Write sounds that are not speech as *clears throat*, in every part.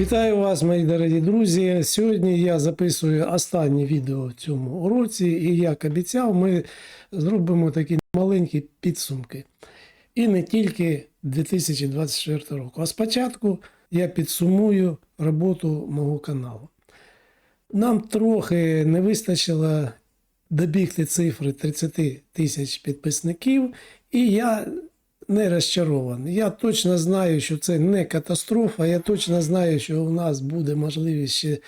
Вітаю вас, мої дорогі друзі. Сьогодні я записую останнє відео в цьому році, і як обіцяв, ми зробимо такі маленькі підсумки. І не тільки 2024 року. А спочатку я підсумую роботу мого каналу. Нам трохи не вистачило добігти цифри 30 тисяч підписників, і я не розчарований. Я точно знаю, що це не катастрофа. Я точно знаю, що у нас буде можливість ще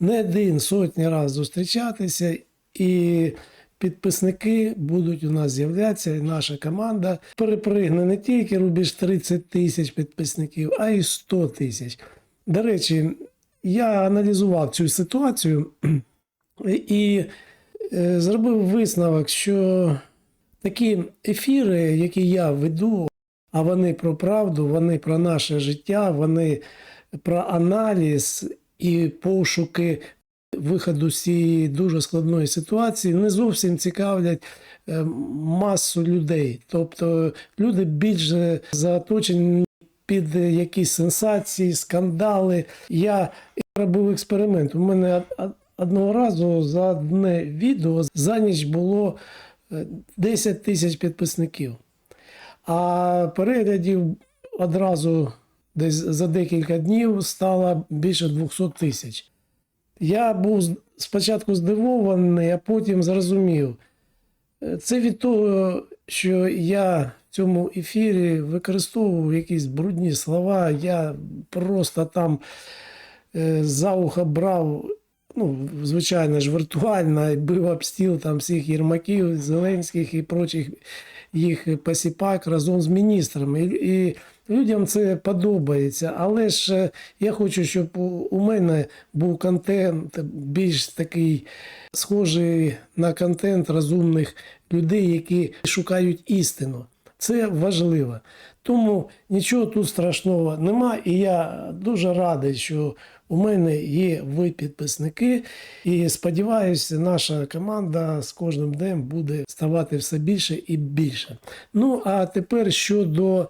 не один сотні разів зустрічатися, і підписники будуть у нас з'являтися, і наша команда перепригне не тільки рубіж 30 тисяч підписників, а й 100 тисяч. До речі, я аналізував цю ситуацію *clears throat* і е, зробив висновок, що такі ефіри, які я веду, а вони про правду, вони про наше життя, вони про аналіз і пошуки виходу з цієї дуже складної ситуації, не зовсім цікавлять е, масу людей. Тобто люди більше заточені під якісь сенсації, скандали. Я робив експеримент. У мене од- од- одного разу за одне відео за ніч було 10 тисяч підписників. А переглядів одразу десь за декілька днів стало більше 200 тисяч. Я був спочатку здивований, а потім зрозумів. Це від того, що я в цьому ефірі використовував якісь брудні слова, я просто там е, за ухо брав, ну, звичайно ж, віртуально, і бив об стіл там всіх Єрмаків, Зеленських і прочих їх посіпак разом з міністрами. І, і людям це подобається. Але ж е, я хочу, щоб у мене був контент більш такий схожий на контент розумних людей, які шукають істину. Це важливо. Тому нічого тут страшного нема. І я дуже радий, що у мене є ви підписники. І сподіваюся, наша команда з кожним днем буде ставати все більше і більше. Ну а тепер щодо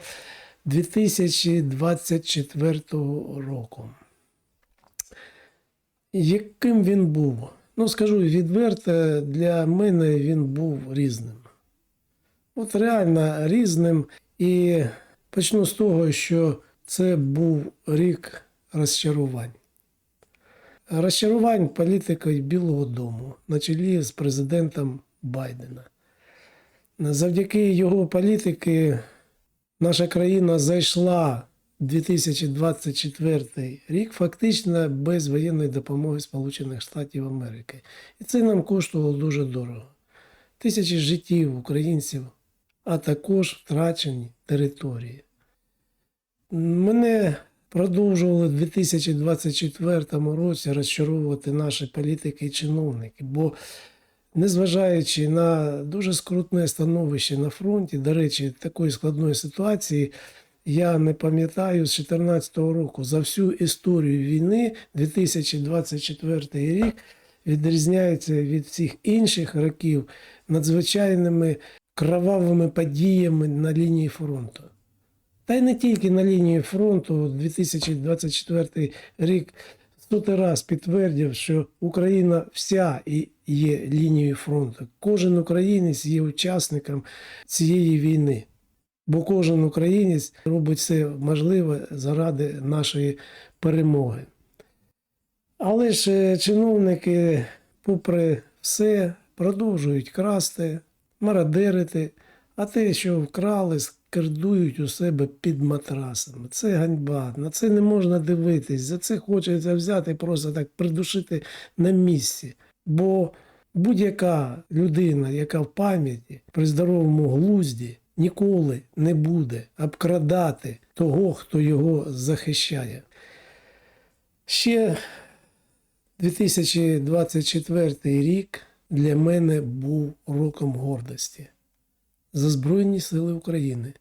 2024 року. Яким він був? Ну, скажу відверто, для мене він був різним. От реально різним. І почну з того, що це був рік розчарувань. Розчарувань політикою Білого Дому на чолі з президентом Байдена. Завдяки його політики наша країна зайшла 2024 рік фактично без воєнної допомоги Сполучених Штатів Америки. І це нам коштувало дуже дорого. Тисячі життів українців, а також втрачені території. Мене продовжували в 2024 році розчаровувати наші політики і чиновники, бо незважаючи на дуже скрутне становище на фронті, до речі, такої складної ситуації, я не пам'ятаю з 2014 року за всю історію війни 2024 рік відрізняється від всіх інших років надзвичайними кровавими подіями на лінії фронту. Та й не тільки на лінії фронту 2024 рік сотий раз підтвердив, що Україна вся і є лінією фронту. Кожен українець є учасником цієї війни. Бо кожен українець робить все можливе заради нашої перемоги. Але ж е, чиновники, попри все, продовжують красти, мародерити, а те, що вкрали, скердують у себе під матрасами. Це ганьба. На це не можна дивитись. За це хочеться взяти і просто так придушити на місці. Бо будь-яка людина, яка в пам'яті при здоровому глузді, ніколи не буде обкрадати того, хто його захищає. Ще 2024 рік для мене був роком гордості за Збройні Сили України.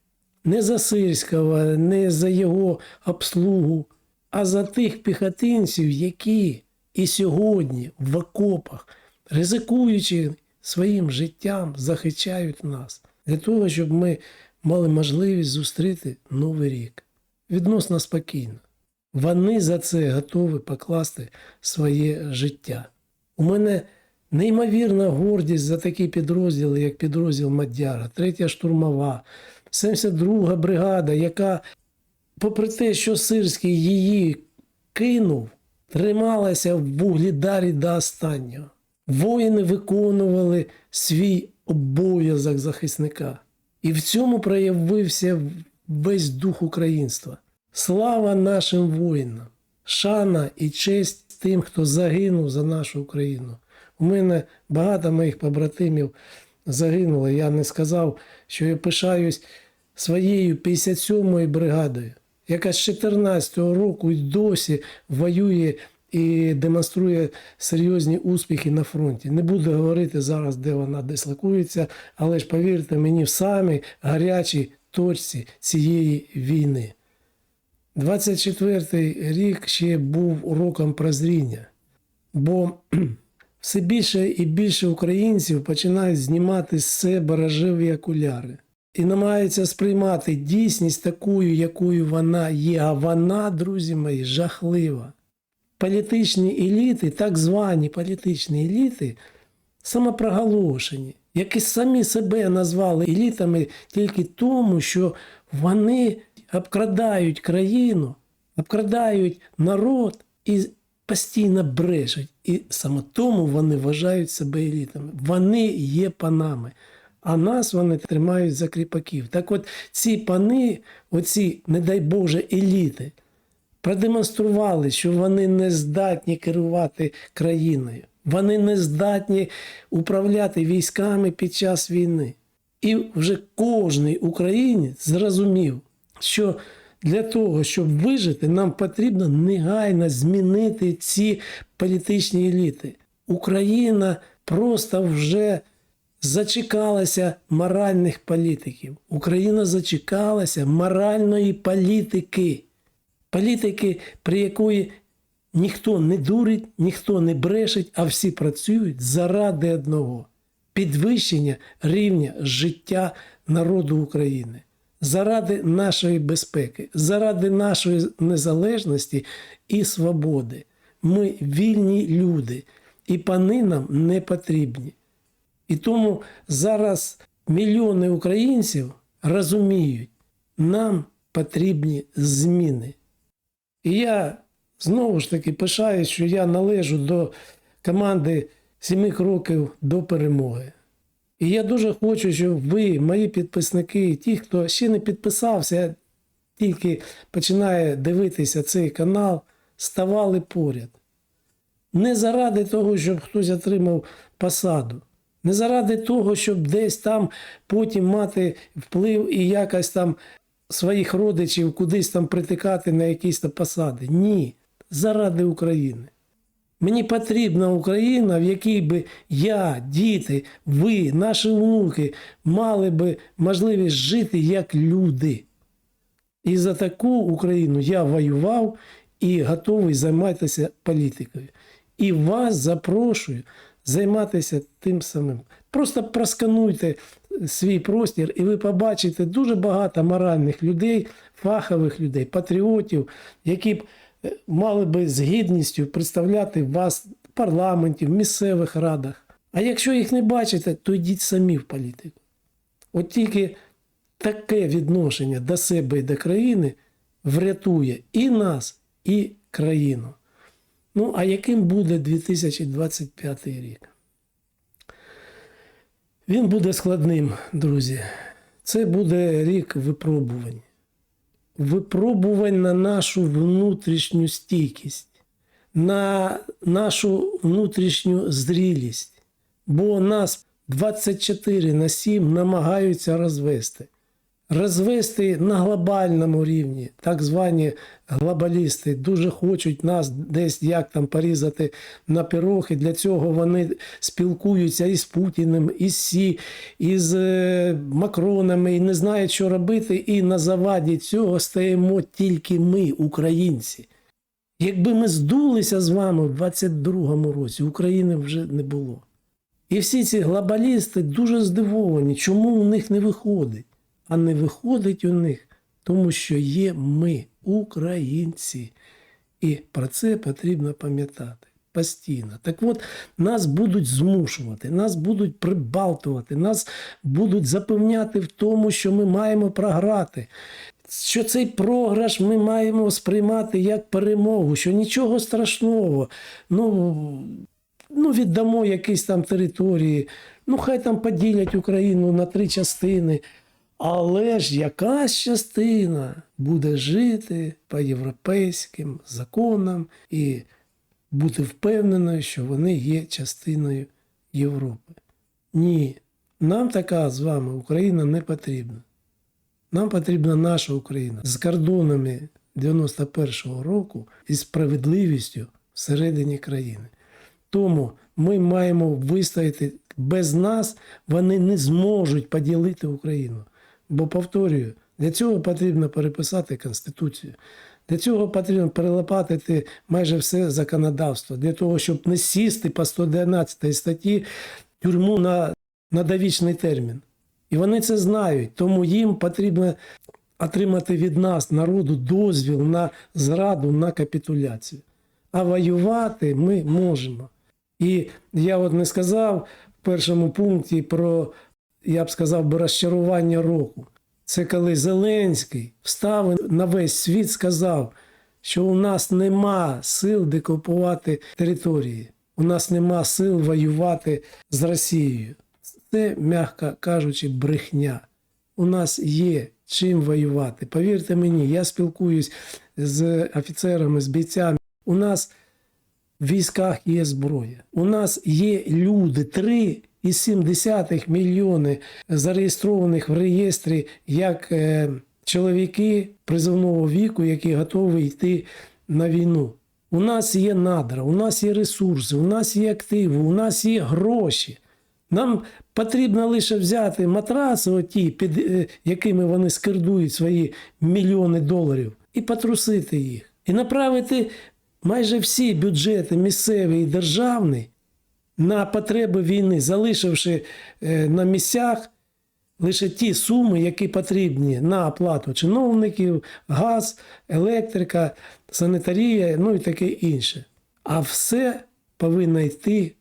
Не за Сирського, не за його обслугу, а за тих піхотинців, які і сьогодні в окопах, ризикуючи своїм життям, захищають нас для того, щоб ми мали можливість зустріти новий рік відносно спокійно. Вони за це готові покласти своє життя. У мене неймовірна гордість за такі підрозділи, як підрозділ Мадяра, 3 штурмова, 72 бригада, яка, попри те, що Сирський її кинув, трималася в вугледарі до останнього. Воїни виконували свій обов'язок захисника. І в цьому проявився весь дух українства. Слава нашим воїнам! Шана і честь тим, хто загинув за нашу Україну. У мене багато моїх побратимів загинуло. Я не сказав, що я пишаюсь своєю 57-ю бригадою, яка з 14-го року й досі воює і демонструє серйозні успіхи на фронті. Не буду говорити зараз, де вона дислокується, але ж повірте мені, в самій гарячій точці цієї війни. 24-й рік ще був роком прозріння, бо все більше і більше українців починають знімати з себе рожеві окуляри і намагаються сприймати дійсність такою, якою вона є. А вона, друзі мої, жахлива. Політичні еліти, так звані політичні еліти, самопроголошені, які самі себе назвали елітами тільки тому, що вони обкрадають країну, обкрадають народ і постійно брешуть. І саме тому вони вважають себе елітами. Вони є панами, а нас вони тримають за кріпаків. Так от ці пани, оці, не дай Боже, еліти, продемонстрували, що вони не здатні керувати країною, вони не здатні управляти військами під час війни. І вже кожний українець зрозумів, що для того, щоб вижити, нам потрібно негайно змінити ці політичні еліти. Україна просто вже зачекалася моральних політиків. Україна зачекалася моральної політики. Політики, при якої ніхто не дурить, ніхто не брешить, а всі працюють заради одного підвищення рівня життя народу України, заради нашої безпеки, заради нашої незалежності і свободи. Ми вільні люди, і пани нам не потрібні. І тому зараз мільйони українців розуміють, нам потрібні зміни. І я знову ж таки пишаюсь, що я належу до команди семи кроків до перемоги. І я дуже хочу, щоб ви, мої підписники, ті, хто ще не підписався, тільки починає дивитися цей канал, ставали поряд. Не заради того, щоб хтось отримав посаду, не заради того, щоб десь там потім мати вплив і якось там своїх родичів кудись там притикати на якісь там посади. Ні, заради України. Мені потрібна Україна, в якій би я, діти, ви, наші внуки мали би можливість жити як люди. І за таку Україну я воював і готовий займатися політикою. І вас запрошую займатися тим самим. Просто проскануйте свій простір, і ви побачите дуже багато моральних людей, фахових людей, патріотів, які б мали би з гідністю представляти вас в парламенті, в місцевих радах. А якщо їх не бачите, то йдіть самі в політику. От тільки таке відношення до себе і до країни врятує і нас, і країну. Ну, а яким буде 2025 рік? Він буде складним, друзі. Це буде рік випробувань. Випробувань на нашу внутрішню стійкість, на нашу внутрішню зрілість. Бо нас 24 на 7 намагаються розвести. Розвести на глобальному рівні. Так звані глобалісти дуже хочуть нас десь як там порізати на пирог, і для цього вони спілкуються із Путіним, із Сі, із е, Макронами, і не знають, що робити. І на заваді цього стаємо тільки ми, українці. Якби ми здулися з вами в 22-му році, України вже не було. І всі ці глобалісти дуже здивовані, чому у них не виходить. А не виходить у них, тому що є ми, українці. І про це потрібно пам'ятати постійно. Так от, нас будуть змушувати, нас будуть прибалтувати, нас будуть запевняти в тому, що ми маємо програти. Що цей програш ми маємо сприймати як перемогу, що нічого страшного. Ну, ну віддамо якісь там території, ну хай там поділять Україну на три частини. Але ж якась частина буде жити по європейським законам і бути впевненою, що вони є частиною Європи. Ні, нам така з вами Україна не потрібна. Нам потрібна наша Україна з кордонами 91-го року і справедливістю всередині країни. Тому ми маємо вистояти без нас, вони не зможуть поділити Україну. Бо, повторюю, для цього потрібно переписати Конституцію. Для цього потрібно перелопатити майже все законодавство, для того, щоб не сісти по 111 статті тюрму на, на довічний термін. І вони це знають, тому їм потрібно отримати від нас, народу, дозвіл на зраду, на капітуляцію. А воювати ми можемо. І я от не сказав в першому пункті про, я б сказав, би розчарування року. Це коли Зеленський встав на весь світ сказав, що у нас нема сил декупувати території, у нас нема сил воювати з Росією. Це, м'яко кажучи, брехня. У нас є чим воювати. Повірте мені, я спілкуюсь з офіцерами, з бійцями. У нас в військах є зброя. У нас є люди 3,7 мільйони зареєстрованих в реєстрі як е, чоловіки призовного віку, які готові йти на війну. У нас є надра, у нас є ресурси, у нас є активи, у нас є гроші. Нам потрібно лише взяти матраси, оті, під е, якими вони скердують свої мільйони доларів, і потрусити їх. І направити майже всі бюджети місцеві і державні на потреби війни, залишивши е, на місцях лише ті суми, які потрібні на оплату чиновників, газ, електрика, санітарія, ну і таке інше. А все повинно йти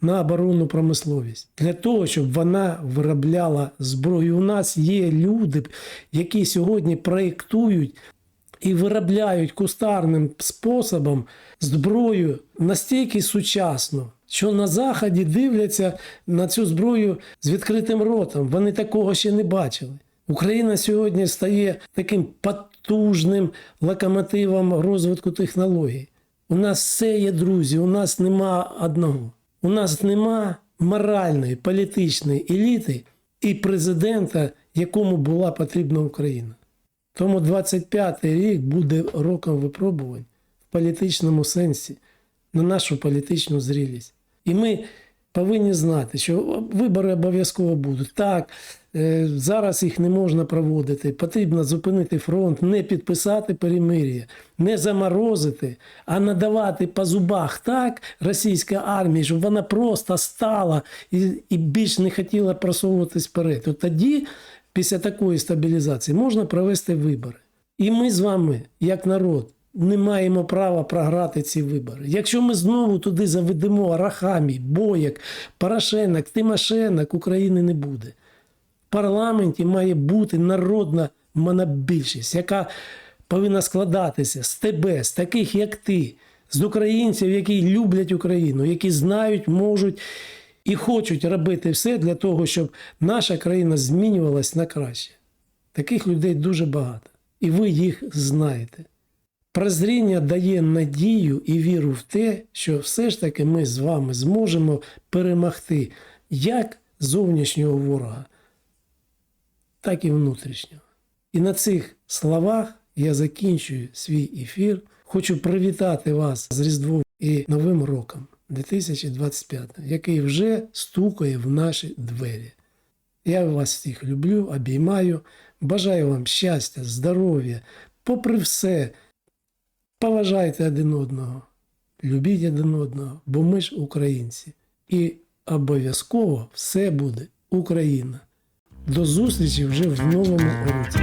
на оборонну промисловість для того, щоб вона виробляла зброю. У нас є люди, які сьогодні проєктують і виробляють кустарним способом зброю настільки сучасно, що на заході дивляться на цю зброю з відкритим ротом. Вони такого ще не бачили. Україна сьогодні стає таким потужним локомотивом розвитку технологій. У нас все є друзі, у нас нема одного. У нас нема моральної, політичної еліти і президента, якому була потрібна Україна. Тому 25-й рік буде роком випробувань в політичному сенсі на нашу політичну зрілість. І ми повинні знати, що вибори обов'язково будуть. Так, е, зараз їх не можна проводити. Потрібно зупинити фронт, не підписати перемир'я, не заморозити, а надавати по зубах так російській армії, щоб вона просто стала і, і більш не хотіла просовуватись вперед. От тоді, після такої стабілізації, можна провести вибори. І ми з вами, як народ, не маємо права програти ці вибори. Якщо ми знову туди заведемо Арахамій, Бояк, Порошенок, Тимошенок, України не буде. В парламенті має бути народна монобільшість, яка повинна складатися з тебе, з таких, як ти, з українців, які люблять Україну, які знають, можуть і хочуть робити все для того, щоб наша країна змінювалась на краще. Таких людей дуже багато. І ви їх знаєте. Прозріння дає надію і віру в те, що все ж таки ми з вами зможемо перемогти як зовнішнього ворога, так і внутрішнього. І на цих словах я закінчую свій ефір. Хочу привітати вас з Різдвом і Новим роком 2025, який вже стукає в наші двері. Я вас всіх люблю, обіймаю, бажаю вам щастя, здоров'я, попри все. Поважайте один одного, любіть один одного, бо ми ж українці. І обов'язково все буде Україна. До зустрічі вже в новому році.